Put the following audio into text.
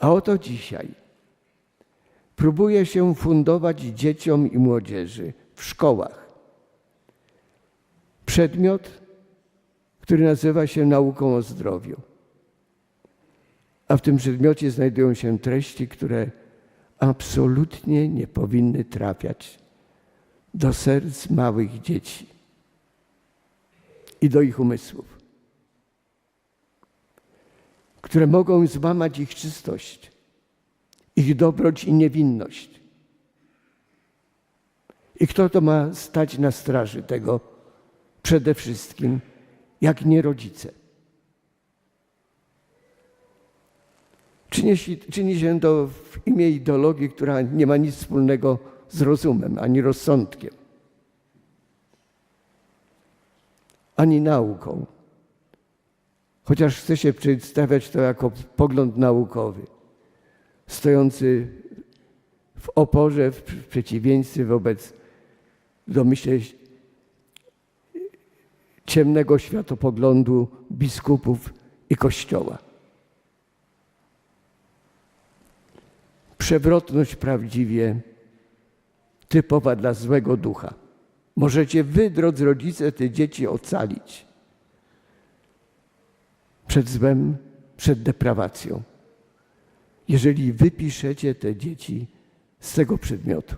A oto dzisiaj próbuje się fundować dzieciom i młodzieży w szkołach przedmiot, który nazywa się nauką o zdrowiu. A w tym przedmiocie znajdują się treści, które absolutnie nie powinny trafiać do serc małych dzieci i do ich umysłów, które mogą złamać ich czystość, ich dobroć i niewinność. I kto to ma stać na straży tego przede wszystkim, jak nie rodzice? Czyni się, czyni się to w imię ideologii, która nie ma nic wspólnego z rozumem ani rozsądkiem, ani nauką. Chociaż chce się przedstawiać to jako pogląd naukowy, stojący w oporze, w przeciwieństwie wobec domyślę ciemnego światopoglądu biskupów i Kościoła. Przewrotność prawdziwie typowa dla złego ducha. Możecie wy, drodzy rodzice, te dzieci ocalić przed złem, przed deprawacją, jeżeli wypiszecie te dzieci z tego przedmiotu.